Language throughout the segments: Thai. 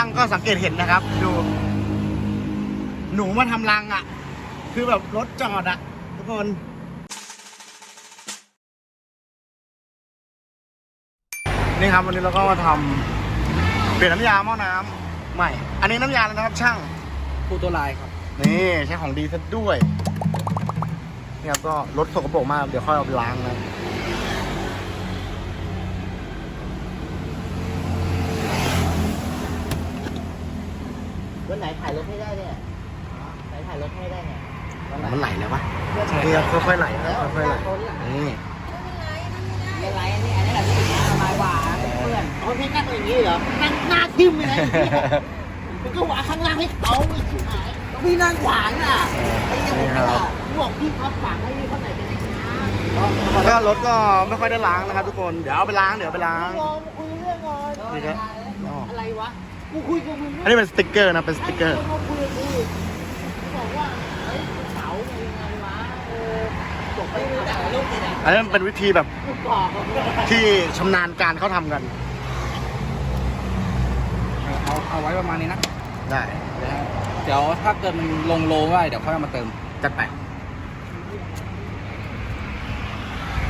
ช่างก็สังเกตเห็นนะครับ ดู หนูมาทำรังอะ คือแบบรถจอดอะ ทุกคนนี่ครับวันนี้เราก็มาทำเปลี่ยนน้ำยาหม้อน้ำใหม่ อันนี้น้ำยาแล้วนะครับ ช่างปูตัวลายครับ นี่ใช้ของดีซะด้วยนี่ครับก็รถสกปรกมาก เดี๋ยวค่อยเอาไปล้างนะ วันไหนถ่าย รถให้ได้เนี่ยไหนถ่ายรถให้ได้เนี่ยวันไหนมันไหลแล้วปะใช่นี่ครับค่อยๆไหลนะค่อยๆไหลนี่ไม่ไรอันนี้อันนี้แหละที่เป็นสบายหวานเพื่อนเอาพี่นั่งอย่างนี้เหรอนั่งหน้าทิ่มเลยนะมันก็หวานข้างล่างให้เขาไอ้ชิบหายพี่นั่งหวานอะไอ้ยังไงล่ะบอกพี่ครับฝากให้พี่เขาไหนเป็นก็รถก็ไม่ค่อยได้ล้างนะครับทุกคน เดี๋ยวเอาไปล้าง เดี๋ยวเอาไปล้างลองคุยเรื่องก่อนนี่ครับอ๋ออะไรวะ กูคุยกับมึงอันนี้เป็นสติกเกอร์นะ เป็นสติกเกอร์มาคุยกับกูบอกว่าเฮ้ยเสาไงยังไงวะเออจบไปรู้จักกับลูกติดอะอันนี้มันเป็นวิธีแบบ กูบอกเขาด้วยที่ชำนาญการเขาทำกัน เอาเอาไว้ประมาณนี้นะ ได้ เดี๋ยวถ้าเกิดมันลงโลไว้เดี๋ยวค่อยเอามาเติม จัดไป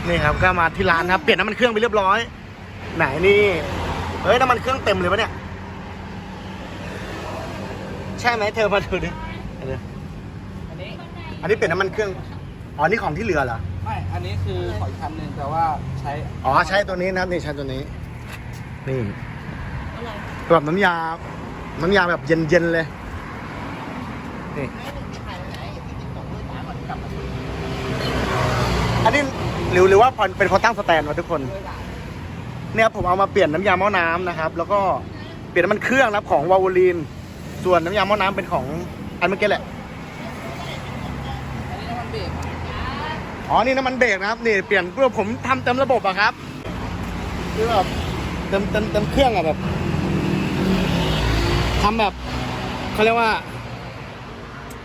นี่ครับก็มาที่ร้านนะครับ เปลี่ยนน้ำมันเครื่องไปเรียบร้อย ไหนนี่ เฮ้ยน้ำมันเครื่องเต็มเลยปะเนี่ย ใช่ไหมเธอมาดูดิเอาดิอันนี้อันนี้เปลี่ยนน้ำมันเครื่อง อ๋อ นี่ของที่เหลือเหรอ ไม่ อันนี้คือขออีกคันหนึ่งแต่ว่าใช้ อ๋อ ใช้ตัวนี้นะครับนี่ใช้ตัวนี้ นี่แบบน้ำยา น้ำยาแบบเย็นๆเลย นี่ อันนี้หรือหรือว่าเป็นคนตั้งสแตนวะทุกคน เนี่ยครับผมเอามาเปลี่ยนน้ำยาหม้อน้ำนะครับ แล้วก็เปลี่ยนน้ำมันเครื่องนะครับของวาวูลีน ส่วนน้ำยาหม้อน้ำเป็นของอันเมื่อกี้แหละ อันนี้น้ำมันเบรกอ๋อ นี่น้ำมันเบรกนะครับ นี่เปลี่ยนเพื่อผมทำเต็มระบบอะครับ คือแบบเต็มเต็มเต็มเครื่องอะแบบทำแบบเขาเรียกว่า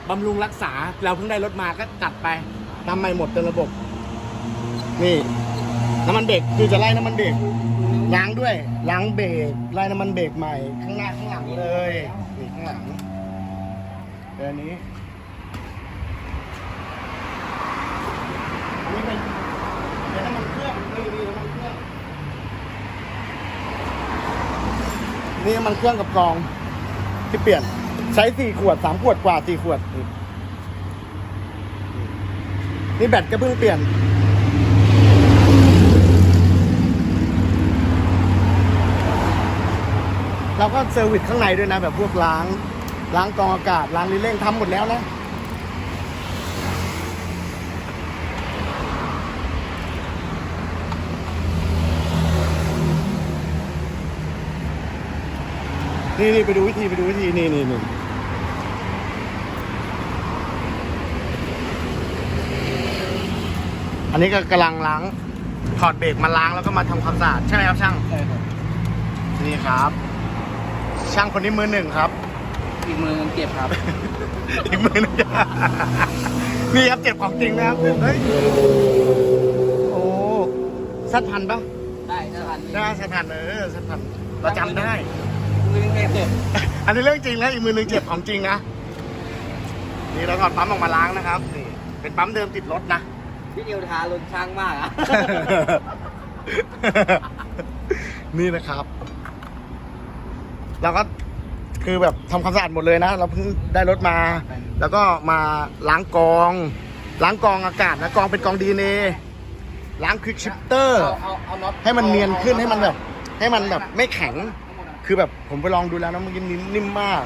บำรุงรักษาเราเพิ่งได้รถมาก็จัดไปทำใหม่หมดเต็มระบบ นี่น้ำมันเบรกคือจะไล่น้ำมันเบรกล้างด้วยล้างเบรกไล่น้ำมันเบรกใหม่ ข้างหน้าข้างหลังเลย หลังเดี๋ยวอันนี้อันนี้เป็นเป็นน้ำมันเครื่องนี่นี่น้ำมันเครื่อง นี่น้ำมันเครื่องกับกรอง ที่เปลี่ยน ใช้สี่ขวดสามขวดกว่าสี่ขวด นี่แบตก็เพิ่งเปลี่ยน เราก็เซอร์วิสข้างในด้วยนะ แบบพวกล้าง ล้างกรองอากาศ ล้างลิ้นเร่งทำหมดแล้วนะนี่นี่ไปดูวิธีไปดูวิธีนี่นี่นี่อันนี้ก็กำลังล้างถอดเบรกมาล้างแล้วก็มาทำความสะอาดใช่ไหมครับช่าง ใช่ครับนี่ครับ ช่างคนนี้มือหนึ่งครับ อีกมือนึงเก็บครับ อีกมือหนึงนี่ครับเจ็บของจริงนะครับเฮ้ยโอ้สัดพันปะได้ถ้าทันได้สัดพันเออสัดพันเราจำได้ มือนึงเก็บอันนี้เรื่องจริงแล้วอีกมือหนึ่งเจ็บของจริงนะนี่เราก่อนปั๊มออกมาล้างนะครับนี่เป็นปั๊มเดิมติดรถนะ พี่เดียวทารุนช่างมากอะ นี่นะครับ เราก็คือแบบทำความสะอาดหมดเลยนะ เราเพิ่งได้รถมา แล้วก็มาล้างกรอง ล้างกรองอากาศนะกรองเป็นกรองดีเนล้างควิกชิปเตอร์เอาเอาเอาน็อตให้มันเนียนขึ้นให้มันแบบ ให้มันแบบไม่แข็ง คือแบบผมไปลองดูแล้วนะเมื่อกี้นิ่มมาก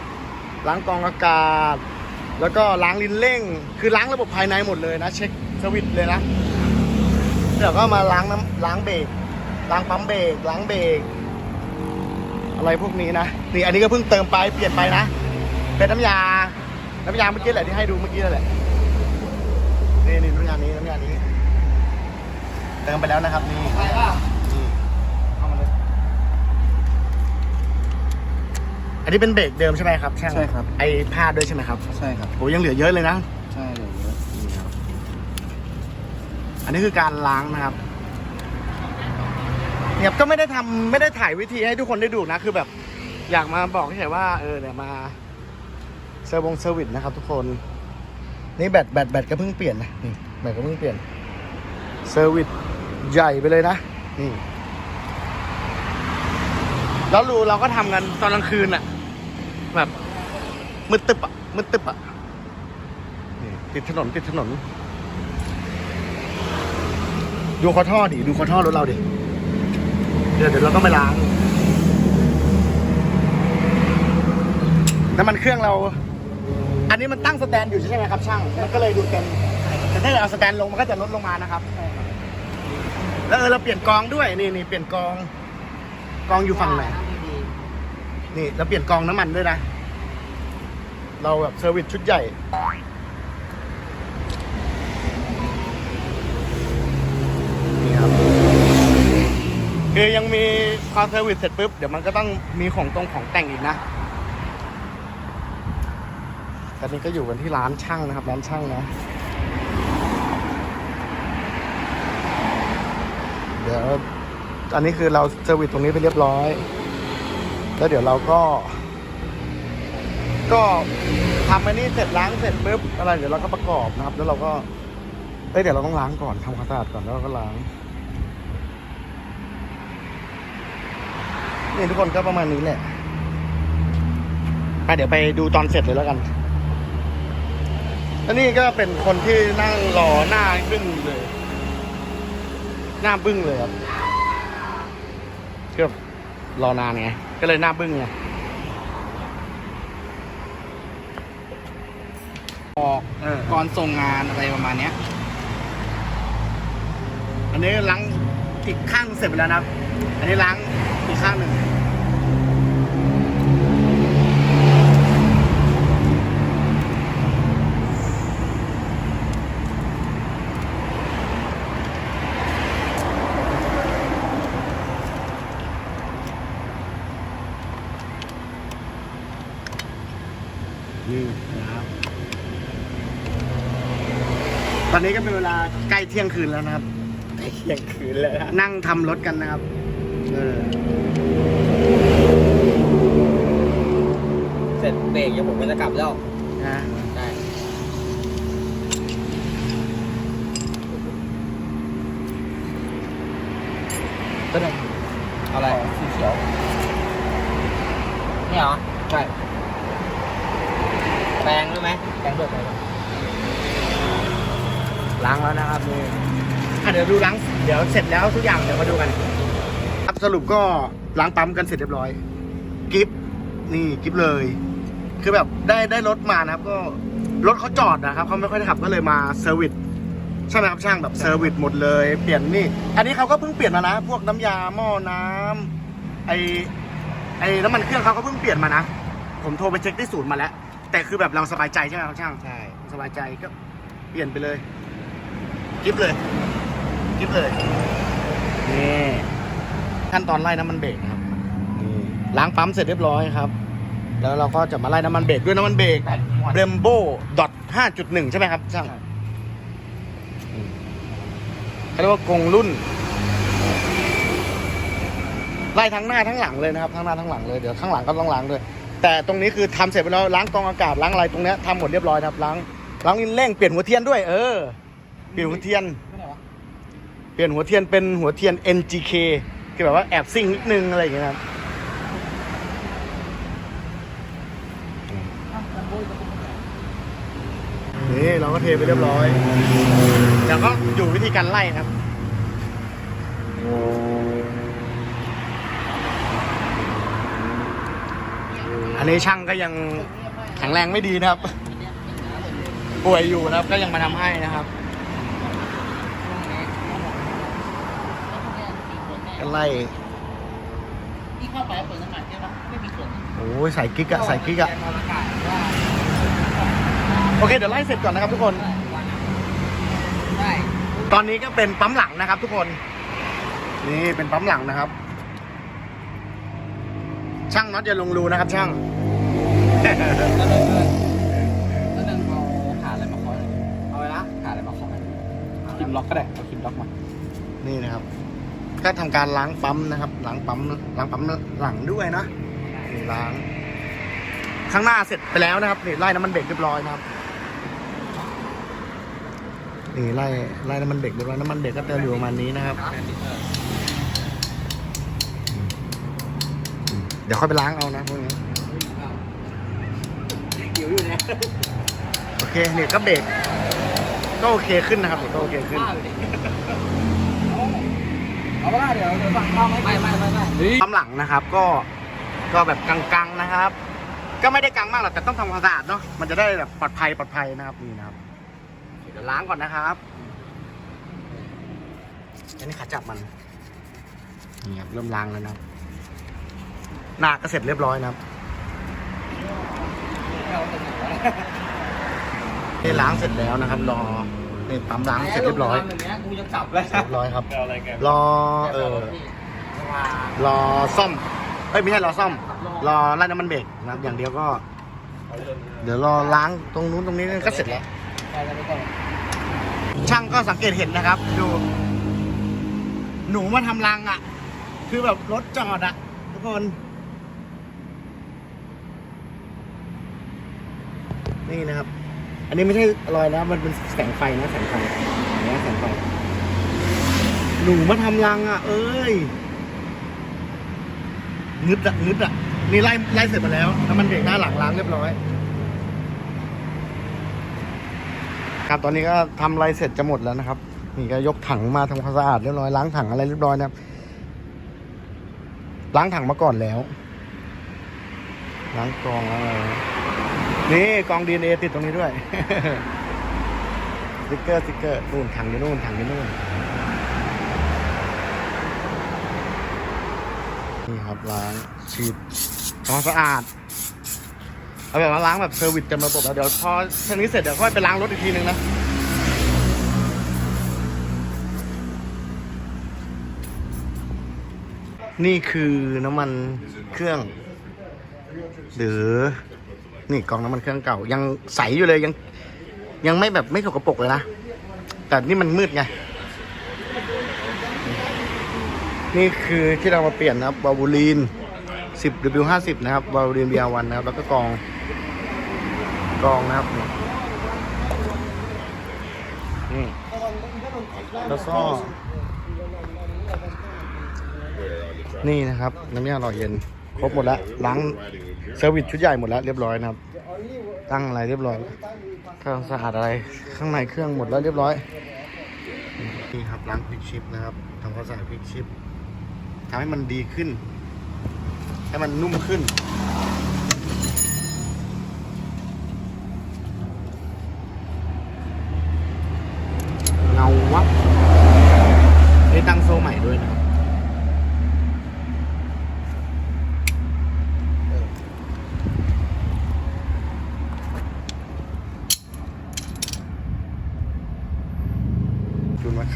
ล้างกรองอากาศ แล้วก็ล้างลิ้นเร่ง คือล้างระบบภายในหมดเลยนะ เช็คสวิตช์เลยนะเดี๋ยวก็มาล้างน้ำล้างเบรกล้างปั๊มเบรกล้างเบรก อะไรพวกนี้นะนี่อันนี้ก็เพิ่งเติมไปเปลี่ยนไปนะ เป็นน้ำยา น้ำยาเมื่อกี้แหละที่ให้ดูเมื่อกี้นั่นแหละนี่นี่น้ำยานี้น้ำยานี้ เติมไปแล้วนะครับนี่ไปเปล่านี่เอามาเลยอันนี้เป็นเบรกเดิมใช่ไหมครับช่างใช่ครับ ไอพาดด้วยใช่ไหมครับใช่ครับโอ้ยังเหลือเยอะเลยนะใช่เลยเยอะนี่ครับอันนี้คือการล้างนะครับ เนี่ยก็ไม่ได้ทำไม่ได้ถ่ายวิธีให้ทุกคนได้ดูนะ คือแบบ อยากมาบอกเฉยๆว่าเออเนี่ยมาเซอร์วงเซอร์วิสนะครับ ทุกคน นี่แบตแบตแบตก็เพิ่งเปลี่ยนนะนี่แบตก็เพิ่งเปลี่ยนเซอร์วิสใหญ่ไปเลยนะนี่แล้วรูเราก็ทำกันตอนกลางคืนอะแบบมืดตึบอะมืดตึบอะนี่ติดถนนติดถนน ดูคอท่อดิ ดูคอท่อรถเราดิ เดี๋ยวเดี๋ยวเราต้องไปล้าง น้ำมันเครื่องเรา อันนี้มันตั้งสแตนอยู่ใช่ไหมครับช่าง มันก็เลยดูเต็ม แต่ถ้าเกิดเอาสแตนลงมันก็จะลดลงมานะครับ แล้วเออเราเปลี่ยนกองด้วยนี่นี่เปลี่ยนกอง กองอยู่ฝั่งไหน นี่เราเปลี่ยนกองน้ำมันด้วยนะ เราแบบเซอร์วิสชุดใหญ่นี่ครับ คือยังมีพอเซอร์วิสเสร็จปุ๊บ เดี๋ยวมันก็ต้องมีของตรงของแต่งอีกนะตอนนี้ก็อยู่กันที่ร้านช่างนะครับ ร้านช่างนะ เดี๋ยวอันนี้คือเราเซอร์วิสตรงนี้ไปเรียบร้อย แล้วเดี๋ยวเราก็ ก็ทำอันนี้เสร็จล้างเสร็จปุ๊บอะไร เดี๋ยวเราก็ประกอบนะครับ แล้วเราก็เอ้ยเดี๋ยวเราต้องล้างก่อนทำความสะอาดก่อนแล้วเราก็ล้าง นี่ทุกคนก็ประมาณนี้แหละอะเดี๋ยวไปดูตอนเสร็จเลยแล้วกันแล้วนี่ก็เป็นคนที่นั่งรอหน้าบึ้งเลย หน้าบึ้งเลยครับก็รอนานไง ก็เลยหน้าบึ้งไงออกก่อนส่งงานอะไรประมาณเนี้ย อันนี้ล้างอีกข้างเสร็จไปแล้วนะครับอันนี้ล้าง ข้างหนึ่งนี่นะครับ ตอนนี้ก็เป็นเวลาใกล้เที่ยงคืนแล้วนะครับเที่ยงคืนเลยฮะนั่งทำรถกันนะครับ เออเสร็จเบรกยังผมก็จะกลับแล้วนะได้ก็ได้เอาอะไรสีเขียวนี่เหรอใช่แปลงด้วยไหมแปลงด้วยไหมล้างแล้วนะครับนี่อะเดี๋ยวดูล้าง เดี๋ยวเสร็จแล้วทุกอย่างเดี๋ยวมาดูกันครับ สรุปก็ล้างปั๊มกันเสร็จเรียบร้อย กิฟนี่กิฟเลย คือแบบได้ได้รถมานะครับ ก็รถเขาจอดนะครับเขาไม่ค่อยได้ขับก็เลยมาเซอร์วิสใช่ไหมครับช่างแบบเซอร์วิสหมดเลย เปลี่ยนนี่ อันนี้เขาก็เพิ่งเปลี่ยนมานะ พวกน้ำยาหม้อน้ำไอไอน้ำมันเครื่องเขาก็เพิ่งเปลี่ยนมานะ ผมโทรไปเช็คที่ศูนย์มาแล้ว แต่คือแบบเราสบายใจใช่ไหมครับช่างใช่สบายใจก็เปลี่ยนไปเลย กิฟเลย กิฟเลยนี่ ขั้นตอนไล่น้ำมันเบรกนะครับนี่ล้างปั๊มเสร็จเรียบร้อยครับ แล้วเราก็จะมาไล่น้ำมันเบรกด้วยน้ำมันเบรกแปดหมดเบรมโบดอทห้าจุดหนึ่งใช่ไหมครับช่างอืมเขาเรียกว่ากงรุ่น ไล่ทั้งหน้าทั้งหลังเลยนะครับทั้งหน้าทั้งหลังเลยเดี๋ยวข้างหลังก็ต้องล้างด้วย แต่ตรงนี้คือทำเสร็จไปแล้วล้างกรองอากาศล้างอะไรตรงเนี้ยทำหมดเรียบร้อยครับล้างล้างลิ้นเร่งเปลี่ยนหัวเทียนด้วย เออ เปลี่ยนหัวเทียนไม่ไหนวะเปลี่ยนหัวเทียนเป็นหัวเทียน NGK คือแบบว่าแอบซิ่งนิดนึงอะไรอย่างเงี้ยครับนี่เราก็เทไปเรียบร้อยเดี๋ยวก็อยู่วิธีการไล่ครับอันนี้ช่างก็ยังแข็งแรงไม่ดีนะครับ ป่วยอยู่นะครับก็ยังมาทำให้นะครับ ก็ไล่ที่เข้าไปเปิดน้ำมันใช่ปะไม่มีส่วนโอ้ยใส่กิ๊กอะใส่กิ๊กอะโอเคเดี๋ยวไล่เสร็จก่อนนะครับทุกคนได้ตอนนี้ก็เป็นปั๊มหลังนะครับทุกคน นี่เป็นปั๊มหลังนะครับ ช่างน็อตอย่าลงรูนะครับ ช่างแล้วหนึ่งแล้วหนึ่งเอาขาอะไรมาเคาะหน่อยเอาไว้นะขาอะไรมาเคาะคิมล็อกก็ได้เอาคิมล็อกมา นี่นะครับ ก็ทำการล้างปั๊มนะครับล้างปั๊มล้างปั๊มหลังด้วยนะนี่นี่ล้าง ข้างหน้าเสร็จไปแล้วนะครับนี่ไล่น้ำมันเบรกเรียบร้อยนะครับนี่ไล่ไล่น้ำมันเบรกเรียบร้อยน้ำมันเบรกก็เติมอยู่ประมาณนี้นะครับ เดี๋ยวค่อยไปล้างเอานะพวกนี้เดี๋ยวอยู่นี่ยโอเคเนี่ยก็เบรกก็โอเคขึ้นนะครับก็โอเคขึ้น เอาไปได้เดี๋ยวเดี๋ยวฟังกล้องให้ไม่ไม่ไม่ไม่ตำหลังนะครับ ก็ก็แบบกังๆนะครับ ก็ไม่ได้กังมากหรอกแต่ต้องทำความสะอาดเนาะมันจะได้แบบปลอดภัยปลอดภัยนะครับนี่นะครับเดี๋ยวล้างก่อนนะครับอันนี้ขาจับมันนี่ครับเริ่มล้างแล้วนะครับหน้าก็เสร็จเรียบร้อยนะครับนี่ล้างเสร็จแล้วนะครับรอ นี่ปั๊มล้างเสร็จเรียบร้อยอย่างเงี้ยกูจะกลับเลยเรียบร้อยครับรอเออรอซ่อมเอ้ยไม่ใช่รอซ่อม รอไล่น้ำมันเบรกนะครับอย่างเดียวก็ เดี๋ยวรอล้างตรงนู้นตรงนี้ก็เสร็จแล้ว ช่างก็สังเกตเห็นนะครับ ดู หนูมาทำรังอะ คือแบบรถจอดอะ ทุกคน นี่นะครับ อันนี้ไม่ใช่รอยนะ มันเป็นแสงไฟนะแสงไฟอย่างเงี้ยแสงไฟ หนูมาทำรังอะ เอ้ยงึดอะงึดอะ นี่ไล่ไล่เสร็จมาแล้วน้ำมันเบรกหน้าหลังล้างเรียบร้อย ครับตอนนี้ก็ทำอะไรเสร็จจะหมดแล้วนะครับ นี่ก็ยกถังมาทำความสะอาดเรียบร้อยล้างถังอะไรเรียบร้อยนะครับล้างถังมาก่อนแล้วล้างกรองล้างอะไร นี่กองดีเอติดตรงนี้ด้วยสติกเกอร์สติกเกอร์นู่นถังอยู่นู่นถังอยู่นู่นนี่ครับล้างฉีดทำสะอาดเอาแบบว่าล้างแบบเซอร์วิสเต็มระบบแล้วเดี๋ยวพอเทนนี้เสร็จเดี๋ยวค่อยไปล้างรถอีกทีนึงนะนี่คือน้ำมันเครื่อง หรือ นี่กองน้ำมันเครื่องเก่า ยังใสอยู่เลยยัง ยังไม่แบบไม่สกปรกเลยนะ แต่นี่มันมืดไง นี่คือที่เรามาเปลี่ยนนะครับวาบูลีน 10W50 นะครับวาบูลีน BR1 นะครับ แล้วก็กองกองนะครับนี่นี่แล้วก็นี่นะครับ น้ำยาหล่อเย็น ครบหมดแล้วล้าง เซอร์วิสชุดใหญ่หมดแล้วเรียบร้อยนะครับ ตั้งอะไรเรียบร้อยเครื่องสะอาดอะไรข้างในเครื่องหมดแล้วเรียบร้อยนี่ครับล้างพลิกชิปนะครับทำความสะอาดพลิกชิปทำให้มันดีขึ้น ให้มันนุ่มขึ้น เงาวับได้ตั้งโซ่ใหม่ด้วยนะครับ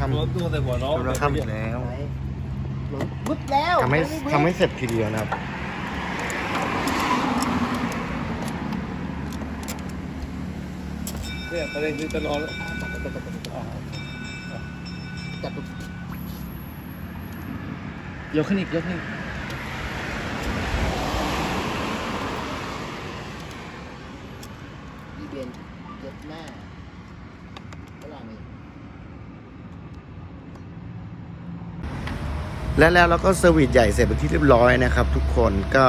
จุนมาค่ำจุนมาค่ำอีกแล้วมุดแล้วทำให้ทำให้เสร็จทีเดียวนะครับเนี่ยประเด็นคือจะรอแล้วจับยกขึ้นอีกยกขึ้นอีก อีเวนต์เย็ดหน้าเวลานี้ และแล้วเราก็เซอร์วิสใหญ่เสร็จเป็นที่เรียบร้อยนะครับ ทุกคนก็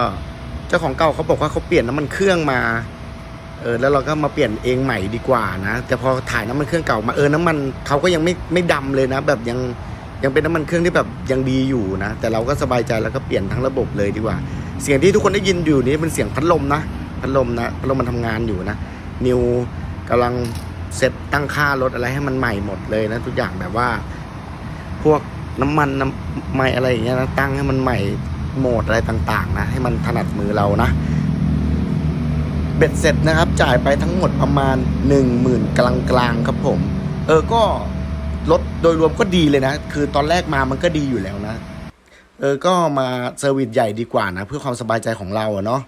เจ้าของเก่าเขาบอกว่าเขาเปลี่ยนน้ำมันเครื่องมาเออแล้วเราก็มาเปลี่ยนเองใหม่ดีกว่านะแต่พอถ่ายน้ำมันเครื่องเก่ามาเออน้ำมันเขาก็ยังไม่ไม่ดำเลยนะ แบบยังยังเป็นน้ำมันเครื่องที่แบบยังดีอยู่นะ แต่เราก็สบายใจแล้วก็เปลี่ยนทั้งระบบเลยดีกว่า เสียงที่ทุกคนได้ยินอยู่นี้เป็นเสียงพัดลมนะพัดลมนะพัดลมมันทำงานอยู่นะ นิวกำลังเซตตั้งค่ารถอะไรให้มันใหม่หมดเลยนะ ทุกอย่างแบบว่า พวก น้ำมันน้ำไม่อะไรอย่างเงี้ยนะตั้งให้มันใหม่โหมดอะไรต่าง ๆ นะ ให้มันถนัดมือเรานะ เบ็ดเสร็จนะครับ จ่ายไปทั้งหมดประมาณหนึ่งหมื่นกลางๆครับผม เออก็รถโดยรวมก็ดีเลยนะ คือตอนแรกมามันก็ดีอยู่แล้วนะ เออก็มาเซอร์วิสใหญ่ดีกว่านะ เพื่อความสบายใจของเราอะเนาะ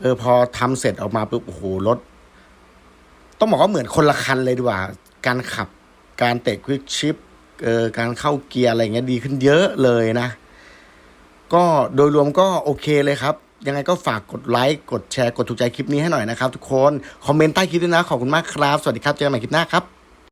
เออพอทำเสร็จออกมาปุ๊บโอ้โหรถ ต้องบอกว่าเหมือนคนละคันเลยดีกว่า การขับการเตะควิกชิป การเข้าเกียร์อะไรเงี้ยดีขึ้นเยอะเลยนะ ก็โดยรวมก็โอเคเลยครับ ยังไงก็ฝากกดไลค์กดแชร์กดถูกใจคลิปนี้ให้หน่อยนะครับทุกคน คอมเมนต์ใต้คลิปด้วยนะ ขอบคุณมากครับ สวัสดีครับ เจอกันใหม่คลิปหน้าครับ